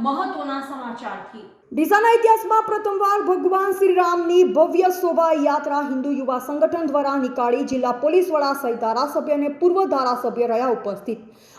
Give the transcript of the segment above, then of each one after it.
મહત્વના સમાચારથી. ડીસાના ઇતિહાસમાં પ્રથમવાર ભગવાન શ્રી રામની ભવ્ય શોભા યાત્રા હિન્દુ યુવા સંગઠન દ્વારા નીકાળી જિલ્લા પોલીસ વડા સહિત ધારાસભ્ય અને પૂર્વ ધારાસભ્ય રહ્યા ઉપસ્થિત.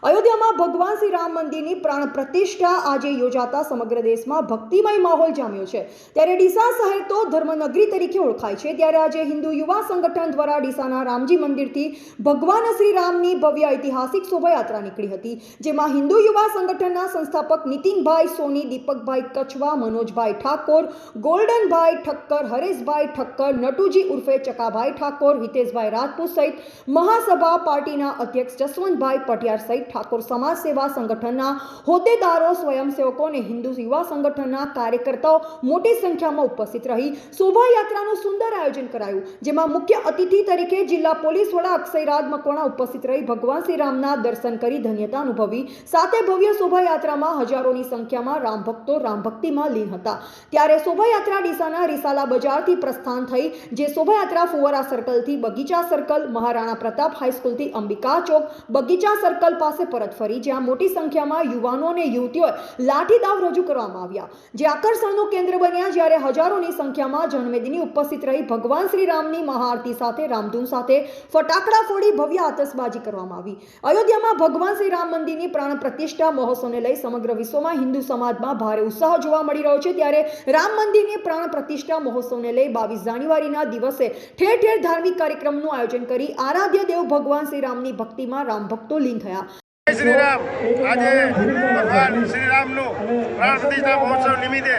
અયોધ્યામાં ભગવાન શ્રી રામ મંદિરની પ્રાણ પ્રતિષ્ઠા આજે યોજાતા સમગ્ર દેશમાં ભક્તિમય માહોલ જામ્યો છે. ત્યારે ડીસા શહેર તો ધર્મનગરી તરીકે ઓળખાય છે. ત્યારે આજે હિન્દુ યુવા સંગઠન દ્વારા ડીસાના રામજી મંદિરથી ભગવાન શ્રી રામની ભવ્ય ઐતિહાસિક શોભાયાત્રા નીકળી હતી. જેમાં હિન્દુ યુવા સંગઠનના સંસ્થાપક નીતિનભાઈ સોની, દીપકભાઈ કચવા મનોજભાઈ ઠાકોર, ગોલ્ડનભાઈ ઠક્કર, હરેશભાઈ ઠક્કર, નટુજી ઉર્ફે ચકાભાઈ ઠાકોર, હિતેશભાઈ રાજપૂત સહિત મહાસભા પાર્ટીના અધ્યક્ષ જસવંતભાઈ પટિયાર સહિત ઠાકોર સમાજ સેવા સંગઠનના હોદ્દેદારો સ્વયંસેવકો અને હિન્દુ યુવા સંગઠનના કાર્યકર્તાઓ મોટી સંખ્યામાં ઉપસ્થિત રહી શોભાયાત્રાનું સુંદર આયોજન કરાયું, જેમાં મુખ્ય અતિથિ તરીકે જિલ્લા પોલીસ વડા અક્ષયરાજ મકવાણા ઉપસ્થિત રહી ભગવાન શ્રી રામના દર્શન કરી ધન્યતા અનુભવી. સાથે ભવ્ય શોભાયાત્રામાં હજારોની સંખ્યામાં રામ ભક્તો રામ ભક્તિમાં લીન હતા. ત્યારે શોભાયાત્રા ડીસાના રિસાલા બજારથી પ્રસ્થાન થઈ, જે શોભાયાત્રા ફુવારા સર્કલથી બગીચા સર્કલ, મહારાણા પ્રતાપ હાઈસ્કૂલથી અંબિકા ચોક, બગીચા સર્કલ પાસે પરત ફરી, જ્યાં મોટી સંખ્યામાં યુવાનો અને યુવતીઓએ લાઠી દાવ રજૂ કરવામાં આવ્યા. જે આકર્ષણનું કેન્દ્ર બન્યા જ્યારે હજારોની સંખ્યામાં જન્મેદિની ઉપસ્થિત રહી, ભગવાન શ્રી રામની મહાઆરતી સાથે, રામધૂન સાથે ફટાકડા ફોડી ભવ્ય આતશબાજી કરવામાં આવી. અયોધ્યામાં ભગવાન શ્રી રામ મંદિરની પ્રાણ પ્રતિષ્ઠા મહોત્સવને લઈ સમગ્ર વિશ્વમાં હિન્દુ સમાજમાં ભારે ઉત્સાહ જોવા મળી રહ્યો છે ત્યારે રામ મંદિરની પ્રાણ પ્રતિષ્ઠા મહોત્સવને લઈ બાવીસ જાન્યુઆરીના દિવસે ઠેર ઠેર ધાર્મિક કાર્યક્રમનું આયોજન કરી આરાધ્ય દેવ ભગવાન શ્રી રામની ભક્તિમાં રામ ભક્તો લીન થયા. શ્રી રામ. આજે ભગવાન શ્રી રામનું પ્રાણ પ્રતિષ્ઠા મહોત્સવ નિમિત્તે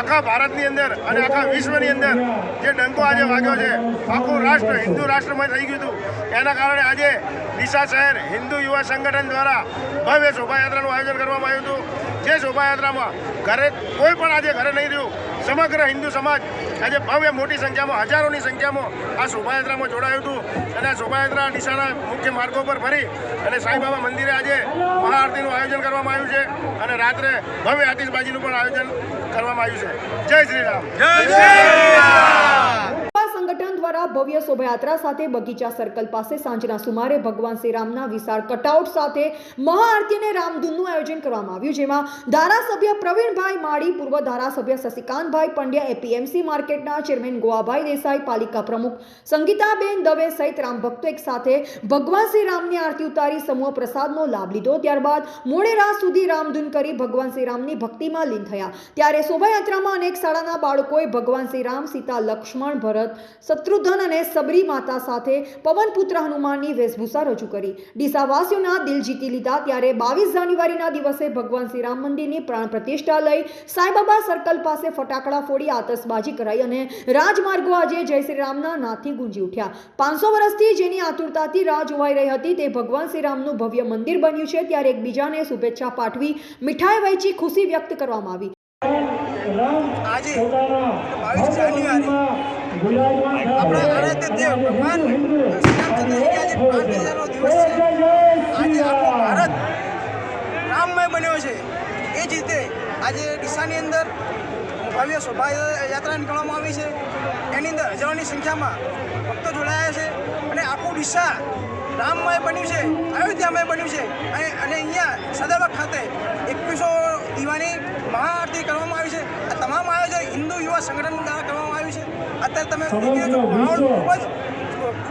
આખા ભારતની અંદર અને આખા વિશ્વની અંદર જે ડંકો આજે વાગ્યો છે, આખું રાષ્ટ્ર, હિન્દુ રાષ્ટ્રમય થઈ ગયું હતું. એના કારણે આજે ડીસા શહેર હિન્દુ યુવા સંગઠન દ્વારા ભવ્ય શોભાયાત્રાનું આયોજન કરવામાં આવ્યું હતું. જે શોભાયાત્રામાં. ઘરે કોઈ પણ આજે ઘરે નહીં રહ્યું. સમગ્ર હિન્દુ સમાજ આજે ભવ્ય મોટી સંખ્યામાં, હજારોની સંખ્યામાં આ શોભાયાત્રામાં જોડાયું હતું. અને આ શોભાયાત્રા ડીસાના મુખ્ય માર્ગો પર ફરી અને સાંઈબાબા મંદિરે આજે મહાઆરતીનું આયોજન કરવામાં આવ્યું છે. અને રાત્રે ભવ્ય આતિશબાજીનું પણ આયોજન કરવામાં આવ્યું છે. જય શ્રી રામ. યુવા સંગઠન દ્વારા ભવ્ય શોભાયાત્રા સાથે બગીચા સર્કલ પાસે સાંજના સુમારે ભગવાન શ્રીરામના વિશાળ કટઆઉટ સાથે મહાઆરતી અને રામધૂનનું આયોજન કરવામાં આવ્યું, જેમાં ધારાસભ્ય પ્રવીણભાઈ માળી, પૂર્વ ધારાસભ્ય શશિકાંતભાઈ પંડ્યા, એપીએમસી માર્કેટના ચેરમેન ગોવાભાઈ દેસાઈ, પાલિકા પ્રમુખ સંગીતાબેન દવે સહિત રામભક્તો એક સાથે ભગવાન શ્રીરામની આરતી ઉતારી સમૂહ પ્રસાદનો લાભ લીધો. ત્યારબાદ મોડે રાત સુધી રામધૂન કરી ભગવાન શ્રી રામની ભક્તિમાં લીન થયા. ત્યારે શોભાયાત્રામાં અનેક શાળાના બાળકોએ ભગવાન શ્રી રામ સીતા, લક્ષ્મણ, ભરત શત્રુઘ્ન અને સબરી માતા સાથે પવનપુત્ર હનુમાનની વેશભૂષા રજૂ કરી. ડીસાવાસીઓના દિલ જીતી લીધા ત્યારે બાવીસ જાન્યુઆરીના દિવસે ભગવાન શ્રી રામ મંદિરની પ્રાણ પ્રતિષ્ઠા લઈ સાંઈબાબા સર્કલ પાસે ફટાકડા ફોડી આતશબાજી કરાઈ અને રાજમાર્ગો આજે જય શ્રી રામના નાથી ગુંજી ઉઠ્યા. પાંચસો વર્ષથી જેની આતુરતાથી રાહ જોવાઈ રહી હતી તે ભગવાન શ્રી રામનું ભવ્ય મંદિર બન્યું છે, ત્યારે એકબીજાને શુભેચ્છા પાઠવી મીઠાઈ વહેંચી ખુશી વ્યક્ત કરવામાં આવી. આજે બાવીસ જાન્યુઆરી આપણા આરાધ્ય દેવ ભગવાન આજે દિવસ છે, આજે આખો ભારત રામમય બન્યો છે. એ જ રીતે આજે ડીસાની અંદર ભવ્ય શોભાયાત્રા નીકળવામાં આવી છે. એની અંદર હજારોની સંખ્યામાં ભક્તો જોડાયા છે અને આખું ડીસા રામમય બન્યું છે, અયોધ્યામય બન્યું છે. અને અહીંયા સદાબા ખાતે એકવીસો દીવાની મહાઆરતી કરવામાં આવી છે. આ તમામ આયોજન હિન્દુ યુવા સંગઠન દ્વારા કરવામાં આવ્યું છે. અત્યારે તમે માહોલ ખૂબ જ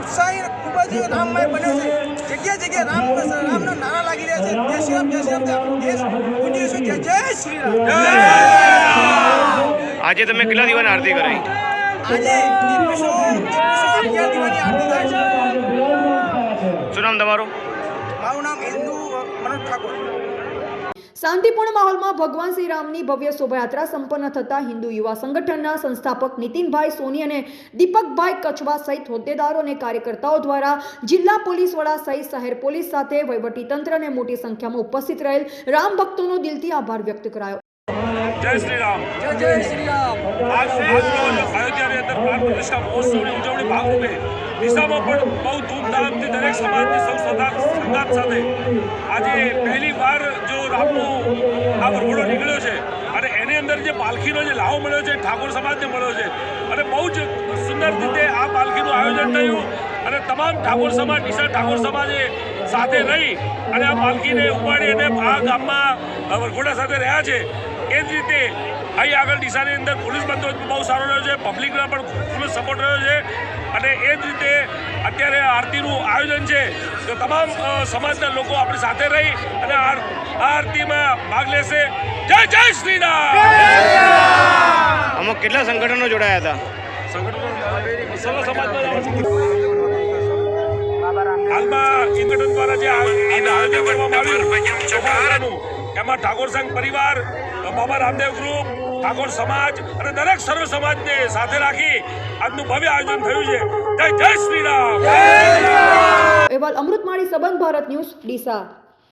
ઉત્સાહી ખૂબ જ રામમય બન્યો છે. જગ્યા જગ્યાએ રામ રામના નારા લાગી રહ્યા છે. જય શ્રી રામ જય શ્રી રામ આપણો દેશ ગુંજી છે. જય જય શ્રી રામ. આજે તમે કેટલા દીવાની આરતી કરાઈ આજે એકવીસો એકવીસો અગિયાર દીવાની આરતી થાય છે. શું નામ તમારું? મારું નામ હિન્દુ મનોજ ઠાકોર. શાંતિપૂર્ણ માહોલમાં ભગવાન શ્રી રામની ભવ્ય શોભાયાત્રા સંપન્ન થતા હિન્દુ યુવા સંગઠનના સંસ્થાપક નીતિનભાઈ સોની અને દીપકભાઈ કચવા સહિત હોદ્દેદારો અને કાર્યકર્તાઓ દ્વારા જિલ્લા પોલીસ વડા સહિત શહેર પોલીસ સાથે વહીવટીતંત્ર અને મોટી સંખ્યામાં ઉપસ્થિત રહેલ રામ ભક્તોનો દિલથી આભાર વ્યક્ત કરાયો. જય શ્રી રામ જય જય શ્રી રામ આજ આજ અયોધ્યાની અંદર પ્રાણ પ્રતિષ્ઠા મહોત્સવની ઉજવણી ભાગરૂપે દિશામાં પણ બહુ ધૂમધામથી દરેક સમાજની સૌ સંગાત સાથે આજે પહેલી વાર જો રામનો આ વરઘોડો નીકળ્યો છે અને એની અંદર જે પાલખીનો જે લાવો મળ્યો છે ઠાકોર સમાજને મળ્યો છે અને બહુ જ સુંદર રીતે આ પાલખીનું આયોજન થયું અને તમામ ઠાકોર સમાજ ડીસા ઠાકોર સમાજે સાથે રહી અને આ પાલખીને ઉપાડી અને આ ગામમાં વરઘોડા સાથે રહ્યા છે. એ જ રીતે અહીં આગળ ડીસાની અંદર પોલીસ બંદોબસ્ત બહુ સારો રહ્યો છે પબ્લિકનો પણ ફૂલ સપોર્ટ રહ્યો છે અને એ જ રીતે અત્યારે આરતીનું આયોજન છે તો તમામ સમાજના લોકો આપણી સાથે રહી અને આ આરતીમાં ભાગ લેશે જય જય શ્રી રામ આમાં કેટલા સંગઠનો જોડાયા હતા સંગઠનો હાલમાં સંગઠન દ્વારા જે આ- આયોજન કરવામાં આવ્યું એમાં ઠાકોર સંઘ પરિવાર બાબા રામદેવ ગ્રુપ, ઠાકોર સમાજ અને દરેક સર્વ સમાજને સાથે રાખી આજનું ભવ્ય આયોજન થયું છે. જય જય શ્રી રામ. અહેવાલ અમૃતમાળી સંબંધ ભારત ન્યૂઝ ડીસા.